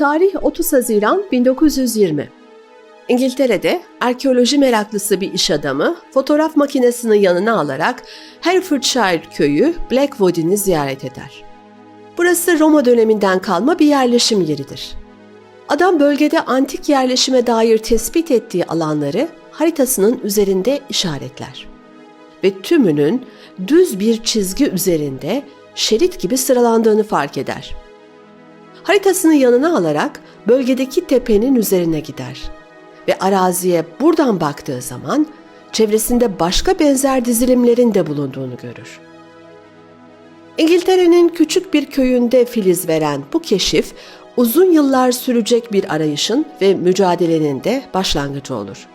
Tarih 30 Haziran 1920. İngiltere'de arkeoloji meraklısı bir iş adamı fotoğraf makinesini yanına alarak Herefordshire köyü Blackwood'ini ziyaret eder. Burası Roma döneminden kalma bir yerleşim yeridir. Adam bölgede antik yerleşime dair tespit ettiği alanları haritasının üzerinde işaretler. Ve tümünün düz bir çizgi üzerinde şerit gibi sıralandığını fark eder. Haritasını yanına alarak bölgedeki tepenin üzerine gider ve araziye buradan baktığı zaman çevresinde başka benzer dizilimlerin de bulunduğunu görür. İngiltere'nin küçük bir köyünde filiz veren bu keşif uzun yıllar sürecek bir arayışın ve mücadelenin de başlangıcı olur.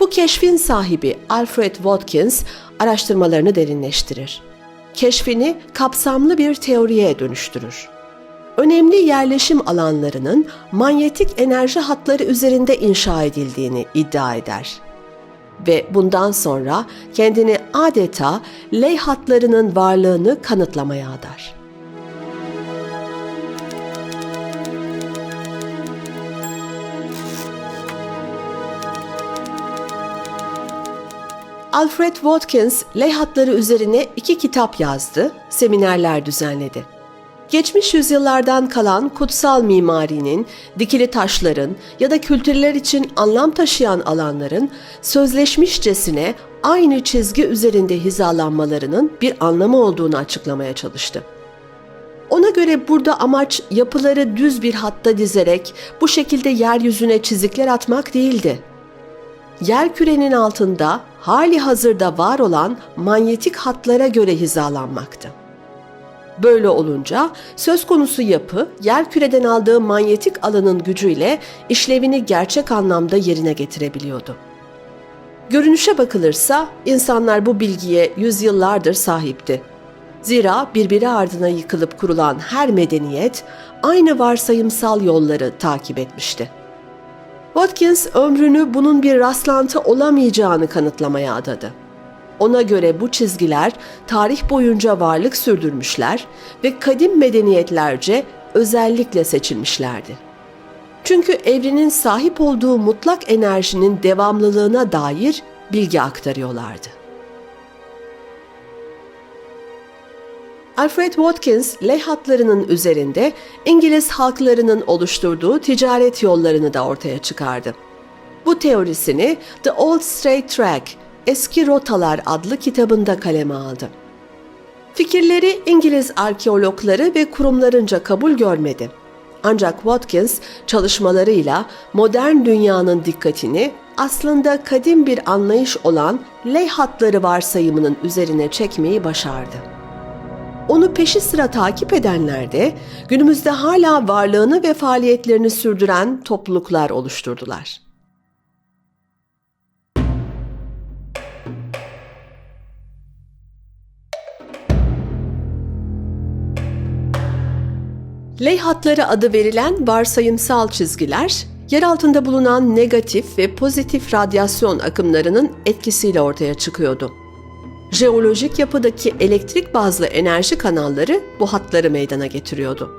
Bu keşfin sahibi Alfred Watkins araştırmalarını derinleştirir. Keşfini kapsamlı bir teoriye dönüştürür. Önemli yerleşim alanlarının manyetik enerji hatları üzerinde inşa edildiğini iddia eder. Ve bundan sonra kendini adeta ley hatlarının varlığını kanıtlamaya adar. Alfred Watkins ley hatları üzerine iki kitap yazdı, seminerler düzenledi. Geçmiş yüzyıllardan kalan kutsal mimarinin, dikili taşların ya da kültürler için anlam taşıyan alanların sözleşmişçesine aynı çizgi üzerinde hizalanmalarının bir anlamı olduğunu açıklamaya çalıştı. Ona göre burada amaç yapıları düz bir hatta dizerek bu şekilde yeryüzüne çizikler atmak değildi. Yer kürenin altında hali hazırda var olan manyetik hatlara göre hizalanmaktı. Böyle olunca söz konusu yapı yer küreden aldığı manyetik alanın gücüyle işlevini gerçek anlamda yerine getirebiliyordu. Görünüşe bakılırsa insanlar bu bilgiye yüzyıllardır sahipti. Zira birbiri ardına yıkılıp kurulan her medeniyet aynı varsayımsal yolları takip etmişti. Watkins ömrünü bunun bir rastlantı olamayacağını kanıtlamaya adadı. Ona göre bu çizgiler tarih boyunca varlık sürdürmüşler ve kadim medeniyetlerce özellikle seçilmişlerdi. Çünkü evrenin sahip olduğu mutlak enerjinin devamlılığına dair bilgi aktarıyorlardı. Alfred Watkins leh hatlarının üzerinde İngiliz halklarının oluşturduğu ticaret yollarını da ortaya çıkardı. Bu teorisini The Old Straight Track, Eski Rotalar adlı kitabında kaleme aldı. Fikirleri İngiliz arkeologları ve kurumlarınca kabul görmedi. Ancak Watkins çalışmalarıyla modern dünyanın dikkatini aslında kadim bir anlayış olan ley hatları varsayımının üzerine çekmeyi başardı. Onu peşi sıra takip edenler de günümüzde hala varlığını ve faaliyetlerini sürdüren topluluklar oluşturdular. Ley hatları adı verilen varsayımsal çizgiler, yer altında bulunan negatif ve pozitif radyasyon akımlarının etkisiyle ortaya çıkıyordu. Jeolojik yapıdaki elektrik bazlı enerji kanalları bu hatları meydana getiriyordu.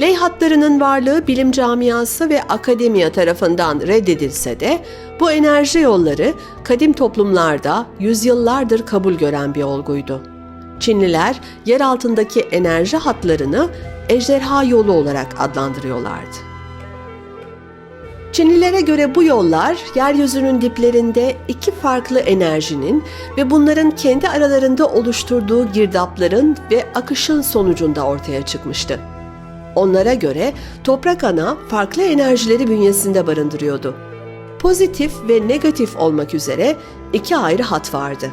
Ley hatlarının varlığı bilim camiası ve akademiya tarafından reddedilse de bu enerji yolları kadim toplumlarda yüzyıllardır kabul gören bir olguydu. Çinliler yer altındaki enerji hatlarını ejderha yolu olarak adlandırıyorlardı. Çinlilere göre bu yollar yeryüzünün diplerinde iki farklı enerjinin ve bunların kendi aralarında oluşturduğu girdapların ve akışın sonucunda ortaya çıkmıştı. Onlara göre toprak ana farklı enerjileri bünyesinde barındırıyordu. Pozitif ve negatif olmak üzere iki ayrı hat vardı.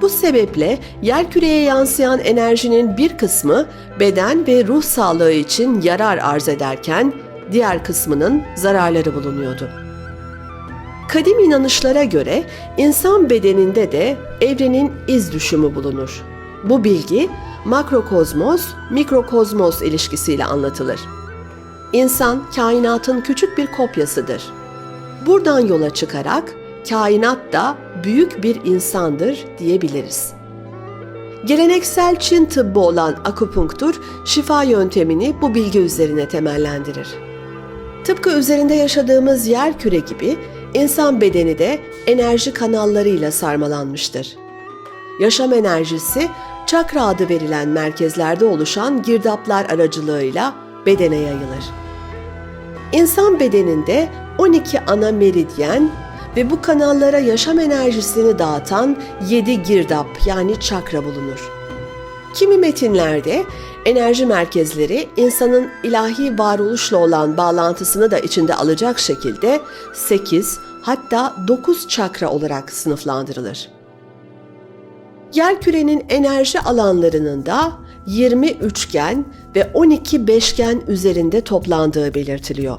Bu sebeple yerküreye yansıyan enerjinin bir kısmı beden ve ruh sağlığı için yarar arz ederken diğer kısmının zararları bulunuyordu. Kadim inanışlara göre insan bedeninde de evrenin iz düşümü bulunur. Bu bilgi makrokozmos, mikrokozmos ilişkisiyle anlatılır. İnsan kainatın küçük bir kopyasıdır. Buradan yola çıkarak kainat da büyük bir insandır diyebiliriz. Geleneksel Çin tıbbı olan akupunktur, şifa yöntemini bu bilgi üzerine temellendirir. Tıpkı üzerinde yaşadığımız yer küre gibi insan bedeni de enerji kanallarıyla sarmalanmıştır. Yaşam enerjisi çakra adı verilen merkezlerde oluşan girdaplar aracılığıyla bedene yayılır. İnsan bedeninde 12 ana meridyen ve bu kanallara yaşam enerjisini dağıtan 7 girdap yani çakra bulunur. Kimi metinlerde enerji merkezleri insanın ilahi varoluşla olan bağlantısını da içinde alacak şekilde 8 hatta 9 çakra olarak sınıflandırılır. Yerkürenin enerji alanlarının da 20 üçgen ve 12 beşgen üzerinde toplandığı belirtiliyor.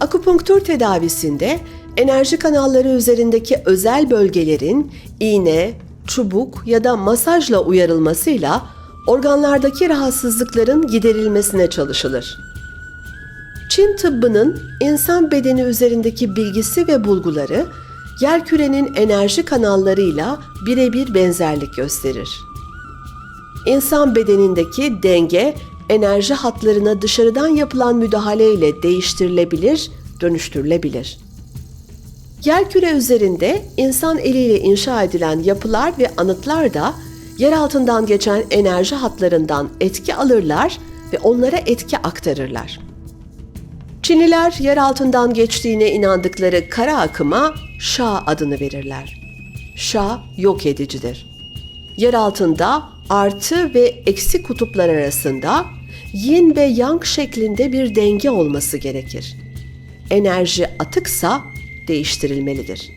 Akupunktur tedavisinde enerji kanalları üzerindeki özel bölgelerin iğne, çubuk ya da masajla uyarılmasıyla organlardaki rahatsızlıkların giderilmesine çalışılır. Çin tıbbının insan bedeni üzerindeki bilgisi ve bulguları yerkürenin enerji kanallarıyla birebir benzerlik gösterir. İnsan bedenindeki denge enerji hatlarına dışarıdan yapılan müdahaleyle değiştirilebilir, dönüştürülebilir. Yerküre üzerinde insan eliyle inşa edilen yapılar ve anıtlar da yer altından geçen enerji hatlarından etki alırlar ve onlara etki aktarırlar. Çinliler yer altından geçtiğine inandıkları kara akıma Şa adını verirler. Şa yok edicidir. Yer altında artı ve eksi kutuplar arasında yin ve yang şeklinde bir denge olması gerekir. Enerji atıksa değiştirilmelidir.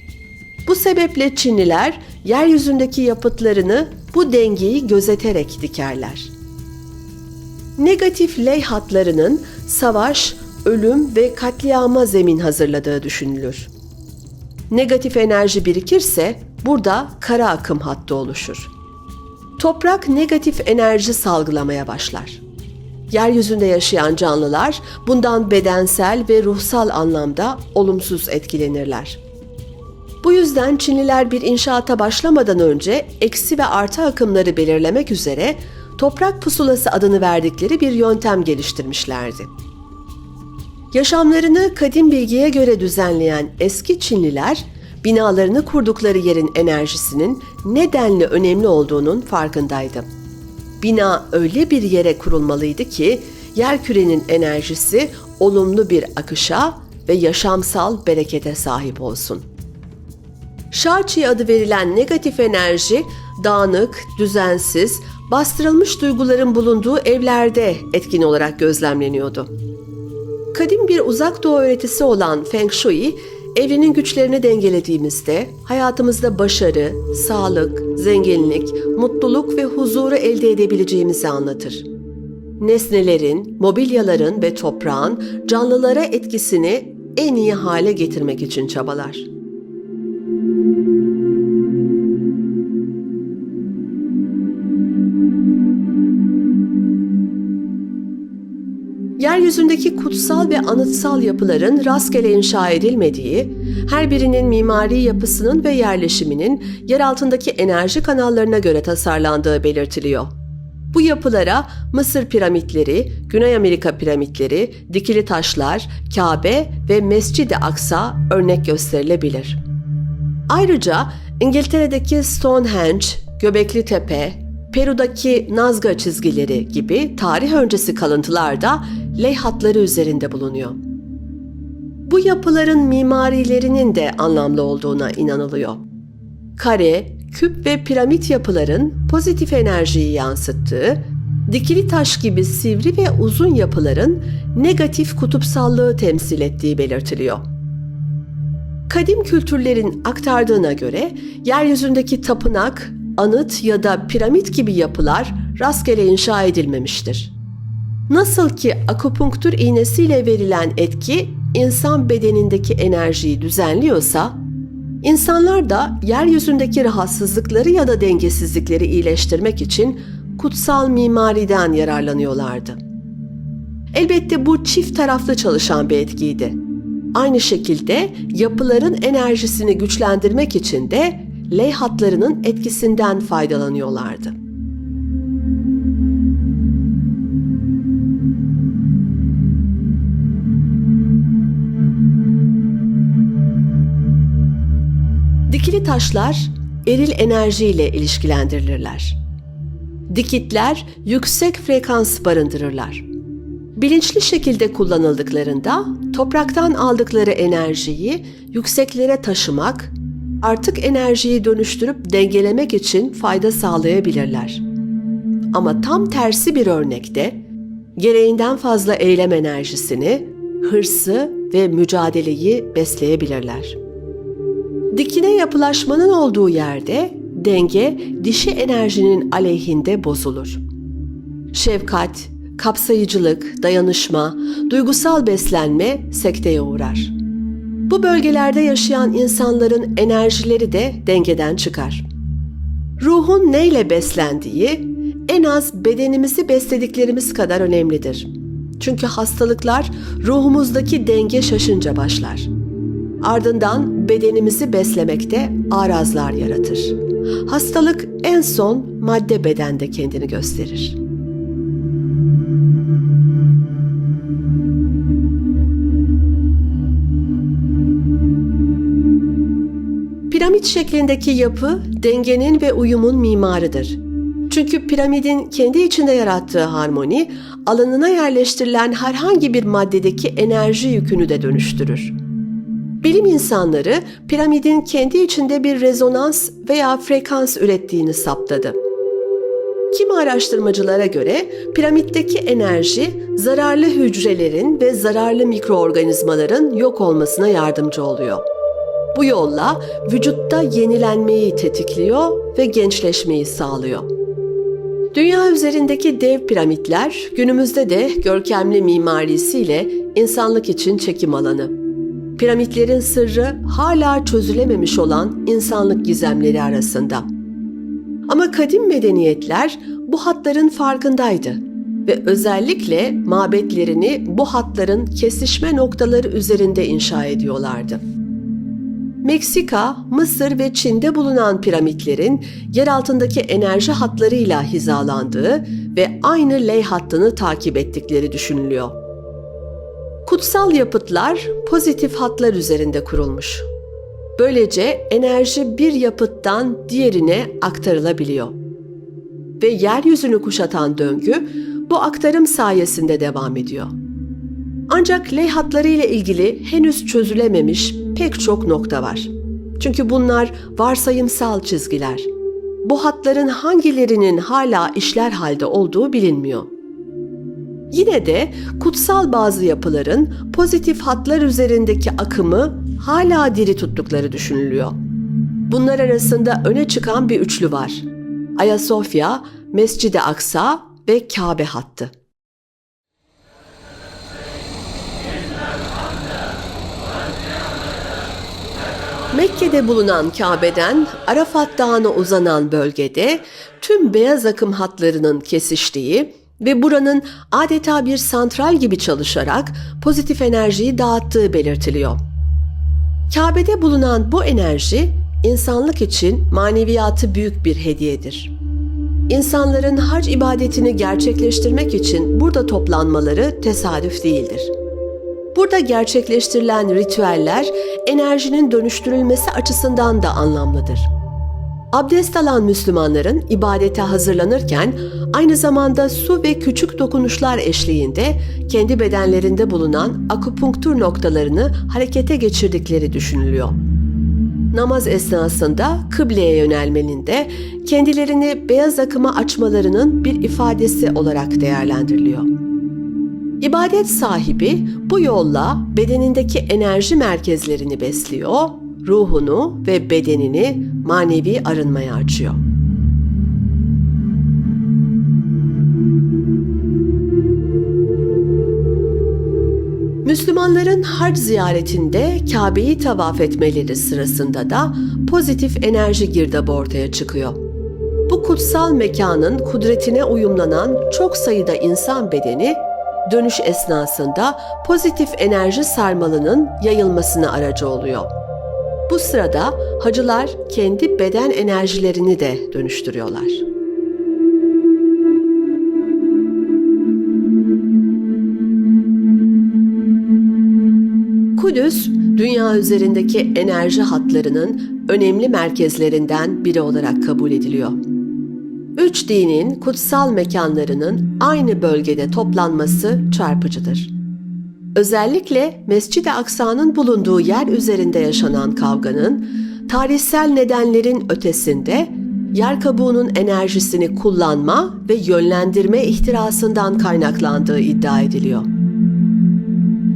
Bu sebeple Çinliler yeryüzündeki yapıtlarını bu dengeyi gözeterek dikerler. Negatif ley hatlarının savaş, ölüm ve katliama zemin hazırladığı düşünülür. Negatif enerji birikirse burada kara akım hattı oluşur. Toprak negatif enerji salgılamaya başlar. Yeryüzünde yaşayan canlılar bundan bedensel ve ruhsal anlamda olumsuz etkilenirler. Bu yüzden Çinliler bir inşaata başlamadan önce eksi ve artı akımları belirlemek üzere toprak pusulası adını verdikleri bir yöntem geliştirmişlerdi. Yaşamlarını kadim bilgiye göre düzenleyen eski Çinliler, binalarını kurdukları yerin enerjisinin nedenli önemli olduğunun farkındaydı. Bina öyle bir yere kurulmalıydı ki yer kürenin enerjisi olumlu bir akışa ve yaşamsal berekete sahip olsun. Şarçi adı verilen negatif enerji dağınık, düzensiz, bastırılmış duyguların bulunduğu evlerde etkin olarak gözlemleniyordu. Kadim bir uzak doğu öğretisi olan Feng Shui, evrenin güçlerini dengelediğimizde hayatımızda başarı, sağlık, zenginlik, mutluluk ve huzuru elde edebileceğimizi anlatır. Nesnelerin, mobilyaların ve toprağın canlılara etkisini en iyi hale getirmek için çabalar. Yeryüzündeki kutsal ve anıtsal yapıların rastgele inşa edilmediği, her birinin mimari yapısının ve yerleşiminin yer altındaki enerji kanallarına göre tasarlandığı belirtiliyor. Bu yapılara Mısır piramitleri, Güney Amerika piramitleri, dikili taşlar, Kabe ve Mescid-i Aksa örnek gösterilebilir. Ayrıca İngiltere'deki Stonehenge, Göbekli Tepe, Peru'daki Nazca çizgileri gibi tarih öncesi kalıntılar da ley hatları üzerinde bulunuyor. Bu yapıların mimarilerinin de anlamlı olduğuna inanılıyor. Kare, küp ve piramit yapıların pozitif enerjiyi yansıttığı, dikili taş gibi sivri ve uzun yapıların negatif kutupsallığı temsil ettiği belirtiliyor. Kadim kültürlerin aktardığına göre yeryüzündeki tapınak, anıt ya da piramit gibi yapılar rastgele inşa edilmemiştir. Nasıl ki akupunktur iğnesiyle verilen etki insan bedenindeki enerjiyi düzenliyorsa, insanlar da yeryüzündeki rahatsızlıkları ya da dengesizlikleri iyileştirmek için kutsal mimariden yararlanıyorlardı. Elbette bu çift taraflı çalışan bir etkiydi. Aynı şekilde yapıların enerjisini güçlendirmek için de ley hatlarının etkisinden faydalanıyorlardı. Dikili taşlar eril enerjiyle ilişkilendirilirler. Dikitler yüksek frekans barındırırlar. Bilinçli şekilde kullanıldıklarında topraktan aldıkları enerjiyi yükseklere taşımak, artık enerjiyi dönüştürüp dengelemek için fayda sağlayabilirler. Ama tam tersi bir örnekte gereğinden fazla eylem enerjisini, hırsı ve mücadeleyi besleyebilirler. Dikine yapılaşmanın olduğu yerde denge dişi enerjinin aleyhinde bozulur. Şefkat, kapsayıcılık, dayanışma, duygusal beslenme sekteye uğrar. Bu bölgelerde yaşayan insanların enerjileri de dengeden çıkar. Ruhun neyle beslendiği en az bedenimizi beslediklerimiz kadar önemlidir. Çünkü hastalıklar ruhumuzdaki denge şaşınca başlar. Ardından bedenimizi beslemekte arazlar yaratır. Hastalık en son madde bedende kendini gösterir. Piramit şeklindeki yapı dengenin ve uyumun mimarıdır. Çünkü piramidin kendi içinde yarattığı harmoni alanına yerleştirilen herhangi bir maddedeki enerji yükünü de dönüştürür. Bilim insanları piramidin kendi içinde bir rezonans veya frekans ürettiğini saptadı. Kimi araştırmacılara göre piramitteki enerji zararlı hücrelerin ve zararlı mikroorganizmaların yok olmasına yardımcı oluyor. Bu yolla vücutta yenilenmeyi tetikliyor ve gençleşmeyi sağlıyor. Dünya üzerindeki dev piramitler günümüzde de görkemli mimarisiyle insanlık için çekim alanı. Piramitlerin sırrı hala çözülememiş olan insanlık gizemleri arasında. Ama kadim medeniyetler bu hatların farkındaydı ve özellikle mabetlerini bu hatların kesişme noktaları üzerinde inşa ediyorlardı. Meksika, Mısır ve Çin'de bulunan piramitlerin yer altındaki enerji hatlarıyla hizalandığı ve aynı ley hattını takip ettikleri düşünülüyor. Kutsal yapıtlar pozitif hatlar üzerinde kurulmuş. Böylece enerji bir yapıttan diğerine aktarılabiliyor. Ve yeryüzünü kuşatan döngü bu aktarım sayesinde devam ediyor. Ancak ley hatları ile ilgili henüz çözülememiş pek çok nokta var. Çünkü bunlar varsayımsal çizgiler. Bu hatların hangilerinin hala işler halde olduğu bilinmiyor. Yine de kutsal bazı yapıların pozitif hatlar üzerindeki akımı hala diri tuttukları düşünülüyor. Bunlar arasında öne çıkan bir üçlü var. Ayasofya, Mescid-i Aksa ve Kabe hattı. Mekke'de bulunan Kabe'den Arafat Dağı'na uzanan bölgede tüm beyaz akım hatlarının kesiştiği ve buranın adeta bir santral gibi çalışarak pozitif enerjiyi dağıttığı belirtiliyor. Kabe'de bulunan bu enerji insanlık için maneviyatı büyük bir hediyedir. İnsanların hac ibadetini gerçekleştirmek için burada toplanmaları tesadüf değildir. Burada gerçekleştirilen ritüeller enerjinin dönüştürülmesi açısından da anlamlıdır. Abdest alan Müslümanların ibadete hazırlanırken aynı zamanda su ve küçük dokunuşlar eşliğinde kendi bedenlerinde bulunan akupunktur noktalarını harekete geçirdikleri düşünülüyor. Namaz esnasında kıbleye yönelmenin de kendilerini beyaz akıma açmalarının bir ifadesi olarak değerlendiriliyor. İbadet sahibi bu yolla bedenindeki enerji merkezlerini besliyor, ruhunu ve bedenini manevi arınmaya açıyor. Müslümanların hac ziyaretinde Kabe'yi tavaf etmeleri sırasında da pozitif enerji girdabı ortaya çıkıyor. Bu kutsal mekanın kudretine uyumlanan çok sayıda insan bedeni dönüş esnasında pozitif enerji sarmalının yayılmasına aracı oluyor. Bu sırada hacılar kendi beden enerjilerini de dönüştürüyorlar. Kudüs, dünya üzerindeki enerji hatlarının önemli merkezlerinden biri olarak kabul ediliyor. Üç dinin kutsal mekanlarının aynı bölgede toplanması çarpıcıdır. Özellikle Mescid-i Aksa'nın bulunduğu yer üzerinde yaşanan kavganın tarihsel nedenlerin ötesinde yer kabuğunun enerjisini kullanma ve yönlendirme ihtirasından kaynaklandığı iddia ediliyor.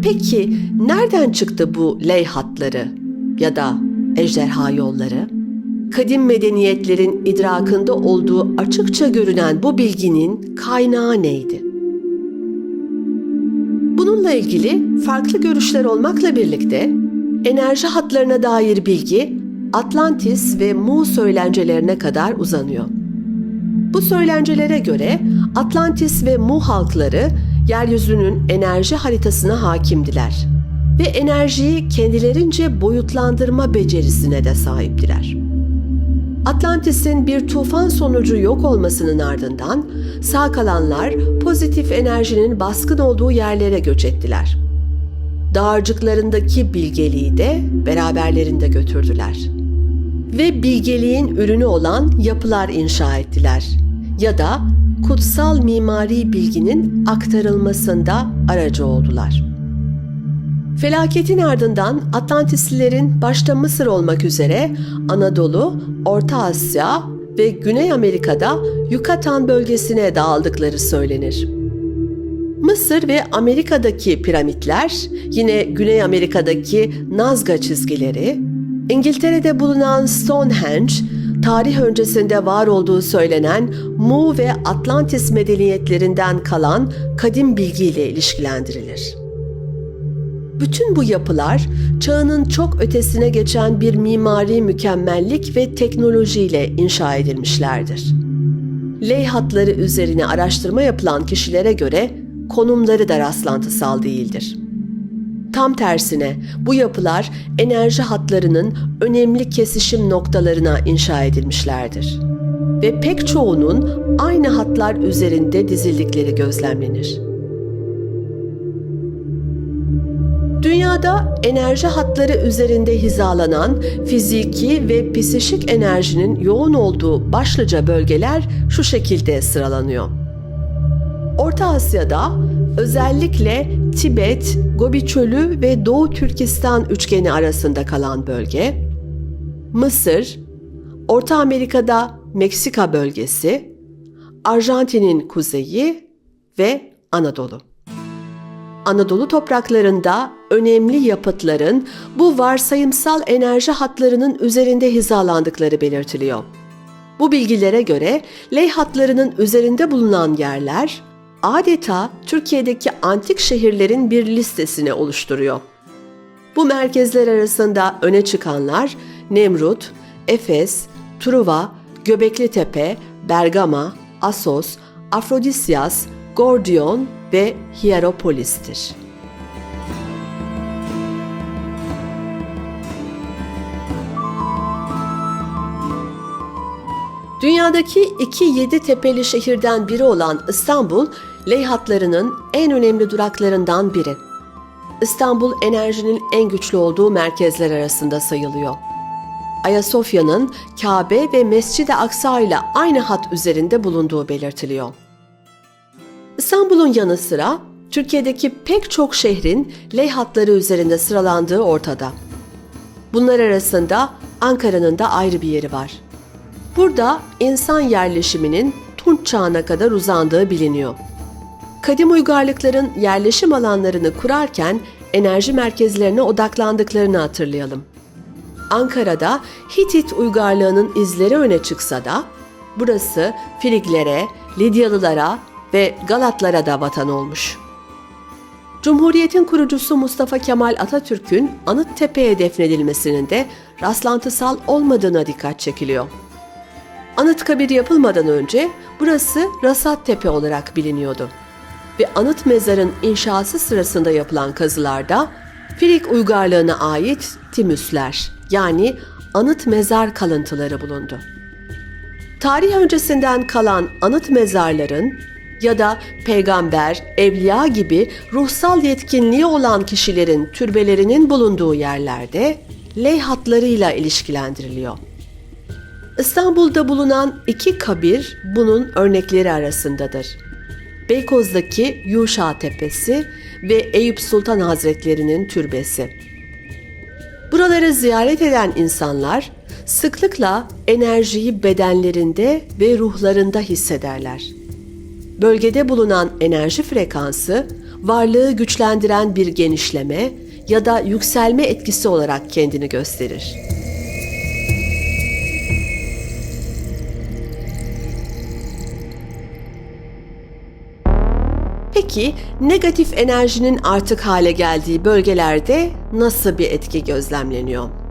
Peki nereden çıktı bu ley hatları ya da ejderha yolları? Kadim medeniyetlerin idrakında olduğu açıkça görünen bu bilginin kaynağı neydi? Bununla ilgili farklı görüşler olmakla birlikte enerji hatlarına dair bilgi Atlantis ve Mu söylencelerine kadar uzanıyor. Bu söylencelere göre Atlantis ve Mu halkları yeryüzünün enerji haritasına hakimdiler ve enerjiyi kendilerince boyutlandırma becerisine de sahiptiler. Atlantis'in bir tufan sonucu yok olmasının ardından sağ kalanlar pozitif enerjinin baskın olduğu yerlere göç ettiler. Dağarcıklarındaki bilgeliği de beraberlerinde götürdüler. Ve bilgeliğin ürünü olan yapılar inşa ettiler ya da kutsal mimari bilginin aktarılmasında aracı oldular. Felaketin ardından Atlantislilerin başta Mısır olmak üzere Anadolu, Orta Asya ve Güney Amerika'da Yucatan bölgesine dağıldıkları söylenir. Mısır ve Amerika'daki piramitler, yine Güney Amerika'daki Nazca çizgileri, İngiltere'de bulunan Stonehenge, tarih öncesinde var olduğu söylenen Mu ve Atlantis medeniyetlerinden kalan kadim bilgiyle ilişkilendirilir. Bütün bu yapılar çağının çok ötesine geçen bir mimari mükemmellik ve teknolojiyle inşa edilmişlerdir. Ley hatları üzerine araştırma yapılan kişilere göre konumları da rastlantısal değildir. Tam tersine bu yapılar enerji hatlarının önemli kesişim noktalarına inşa edilmişlerdir. Ve pek çoğunun aynı hatlar üzerinde dizildikleri gözlemlenir. Dünyada enerji hatları üzerinde hizalanan fiziki ve psişik enerjinin yoğun olduğu başlıca bölgeler şu şekilde sıralanıyor. Orta Asya'da özellikle Tibet, Gobi Çölü ve Doğu Türkistan üçgeni arasında kalan bölge, Mısır, Orta Amerika'da Meksika bölgesi, Arjantin'in kuzeyi ve Anadolu. Anadolu topraklarında önemli yapıtların bu varsayımsal enerji hatlarının üzerinde hizalandıkları belirtiliyor. Bu bilgilere göre ley hatlarının üzerinde bulunan yerler adeta Türkiye'deki antik şehirlerin bir listesini oluşturuyor. Bu merkezler arasında öne çıkanlar Nemrut, Efes, Truva, Göbekli Tepe, Bergama, Asos, Afrodisyas, Gordion ve Hierapolis'tir. Dünyadaki iki yedi tepeli şehirden biri olan İstanbul, leyhatlarının en önemli duraklarından biri. İstanbul enerjinin en güçlü olduğu merkezler arasında sayılıyor. Ayasofya'nın Kabe ve Mescid-i Aksa ile aynı hat üzerinde bulunduğu belirtiliyor. İstanbul'un yanı sıra Türkiye'deki pek çok şehrin ley hatları üzerinde sıralandığı ortada. Bunlar arasında Ankara'nın da ayrı bir yeri var. Burada insan yerleşiminin Tunç çağına kadar uzandığı biliniyor. Kadim uygarlıkların yerleşim alanlarını kurarken enerji merkezlerine odaklandıklarını hatırlayalım. Ankara'da Hitit uygarlığının izleri öne çıksa da burası Friglere, Lidyalılara ve Galatlara da vatan olmuş. Cumhuriyetin kurucusu Mustafa Kemal Atatürk'ün Anıttepe'ye defnedilmesinin de rastlantısal olmadığına dikkat çekiliyor. Anıtkabir yapılmadan önce burası Rasat Tepe olarak biliniyordu. ve anıt mezarın inşası sırasında yapılan kazılarda Frig uygarlığına ait timüsler yani anıt mezar kalıntıları bulundu. Tarih öncesinden kalan anıt mezarların ya da peygamber, evliya gibi ruhsal yetkinliği olan kişilerin türbelerinin bulunduğu yerlerde leyhatlarıyla ilişkilendiriliyor. İstanbul'da bulunan iki kabir bunun örnekleri arasındadır. Beykoz'daki Yuşa Tepesi ve Eyüp Sultan Hazretleri'nin türbesi. Buraları ziyaret eden insanlar sıklıkla enerjiyi bedenlerinde ve ruhlarında hissederler. Bölgede bulunan enerji frekansı varlığı güçlendiren bir genişleme ya da yükselme etkisi olarak kendini gösterir. Peki negatif enerjinin artık hale geldiği bölgelerde nasıl bir etki gözlemleniyor?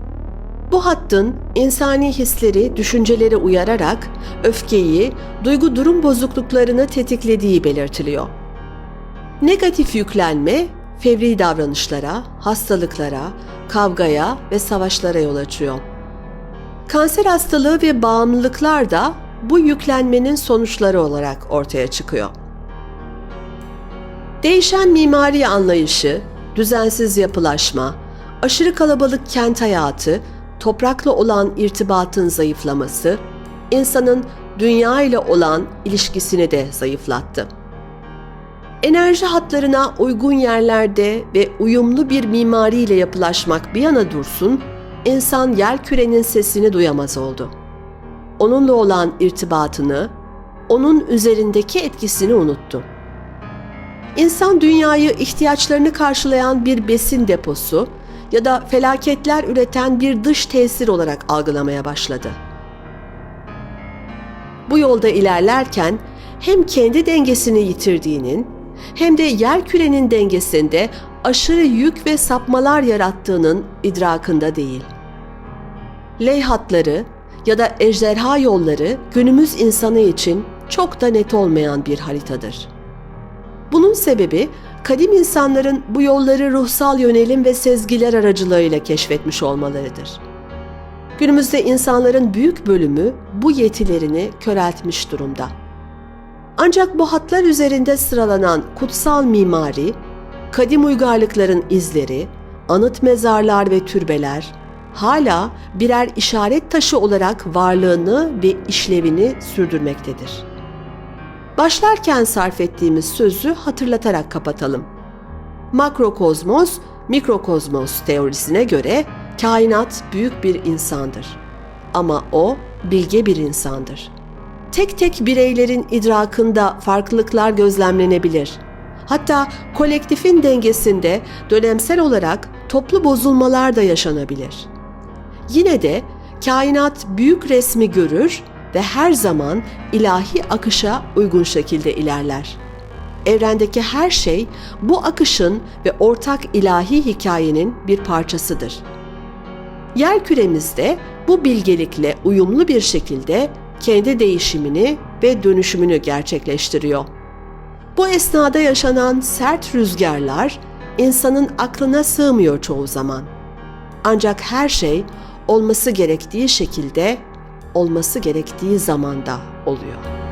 Bu hattın insani hisleri, düşünceleri uyararak öfkeyi, duygu durum bozukluklarını tetiklediği belirtiliyor. Negatif yüklenme fevri davranışlara, hastalıklara, kavgaya ve savaşlara yol açıyor. Kanser hastalığı ve bağımlılıklar da bu yüklenmenin sonuçları olarak ortaya çıkıyor. Değişen mimari anlayışı, düzensiz yapılaşma, aşırı kalabalık kent hayatı, toprakla olan irtibatın zayıflaması, insanın dünya ile olan ilişkisini de zayıflattı. Enerji hatlarına uygun yerlerde ve uyumlu bir mimariyle yapılaşmak bir yana dursun, insan yer kürenin sesini duyamaz oldu. Onunla olan irtibatını, onun üzerindeki etkisini unuttu. İnsan dünyayı ihtiyaçlarını karşılayan bir besin deposu ya da felaketler üreten bir dış tesir olarak algılamaya başladı. Bu yolda ilerlerken hem kendi dengesini yitirdiğinin hem de yer kürenin dengesinde aşırı yük ve sapmalar yarattığının idrakında değil. Leyhatları ya da ejderha yolları günümüz insanı için çok da net olmayan bir haritadır. Bunun sebebi kadim insanların bu yolları ruhsal yönelim ve sezgiler aracılığıyla keşfetmiş olmalarıdır. Günümüzde insanların büyük bölümü bu yetilerini köreltmiş durumda. Ancak bu hatlar üzerinde sıralanan kutsal mimari, kadim uygarlıkların izleri, anıt mezarlar ve türbeler hala birer işaret taşı olarak varlığını ve işlevini sürdürmektedir. Başlarken sarf ettiğimiz sözü hatırlatarak kapatalım. Makrokozmos, mikrokozmos teorisine göre kainat büyük bir insandır. Ama o bilge bir insandır. Tek tek bireylerin idrakında farklılıklar gözlemlenebilir. Hatta kolektifin dengesinde dönemsel olarak toplu bozulmalar da yaşanabilir. Yine de kainat büyük resmi görür ve her zaman ilahi akışa uygun şekilde ilerler. Evrendeki her şey bu akışın ve ortak ilahi hikayenin bir parçasıdır. Yer küremizde bu bilgelikle uyumlu bir şekilde kendi değişimini ve dönüşümünü gerçekleştiriyor. Bu esnada yaşanan sert rüzgarlar insanın aklına sığmıyor çoğu zaman. Ancak her şey olması gerektiği şekilde olması gerektiği zamanda oluyor.